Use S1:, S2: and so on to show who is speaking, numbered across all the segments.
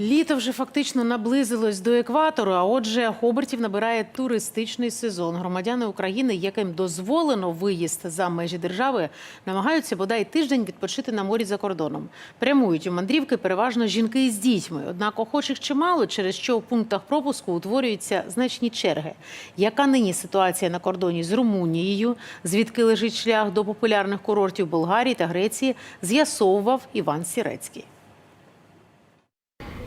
S1: Літо вже фактично наблизилось до екватору. А отже, обертів набирає туристичний сезон. Громадяни України, яким дозволено виїзд за межі держави, намагаються бодай тиждень відпочити на морі за кордоном. Прямують у мандрівки переважно жінки із дітьми. Однак охочих чимало, через що у пунктах пропуску утворюються значні черги. Яка нині ситуація на кордоні з Румунією, звідки лежить шлях до популярних курортів Болгарії та Греції, з'ясовував Іван Сірецький.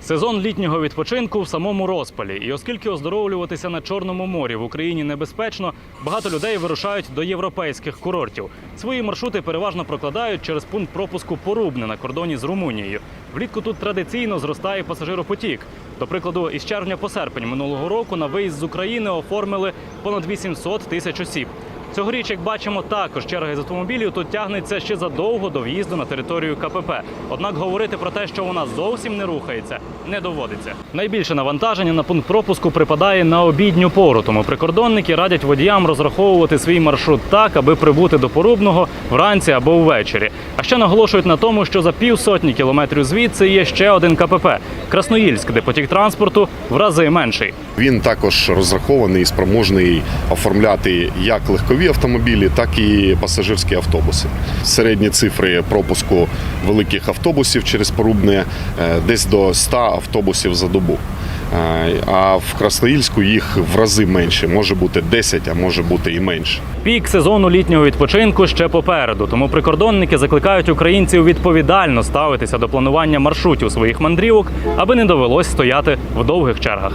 S2: Сезон літнього відпочинку в самому розпалі. І оскільки оздоровлюватися на Чорному морі в Україні небезпечно, багато людей вирушають до європейських курортів. Свої маршрути переважно прокладають через пункт пропуску Порубне на кордоні з Румунією. Влітку тут традиційно зростає пасажиропотік. До прикладу, із червня по серпень минулого року на виїзд з України оформили понад 800 тисяч осіб. Цьогоріч, як бачимо, також черга з автомобілів тут тягнеться ще задовго до в'їзду на територію КПП. Однак говорити про те, що вона зовсім не рухається, не доводиться. Найбільше навантаження на пункт пропуску припадає на обідню пору, тому прикордонники радять водіям розраховувати свій маршрут так, аби прибути до порубного вранці або ввечері. А ще наголошують на тому, що за півсотні кілометрів звідси є ще один КПП Красноїльськ, де потік транспорту в рази менший.
S3: Він також розрахований і спроможний оформляти як легкові автомобілі, так і пасажирські автобуси. Середні цифри пропуску великих автобусів через Порубне е, десь до 100 автобусів за добу. Е, А в Красноїльську їх в рази менше, може бути 10, а може бути і менше.
S2: Пік сезону літнього відпочинку ще попереду, тому прикордонники закликають українців відповідально ставитися до планування маршрутів своїх мандрівок, аби не довелось стояти в довгих чергах.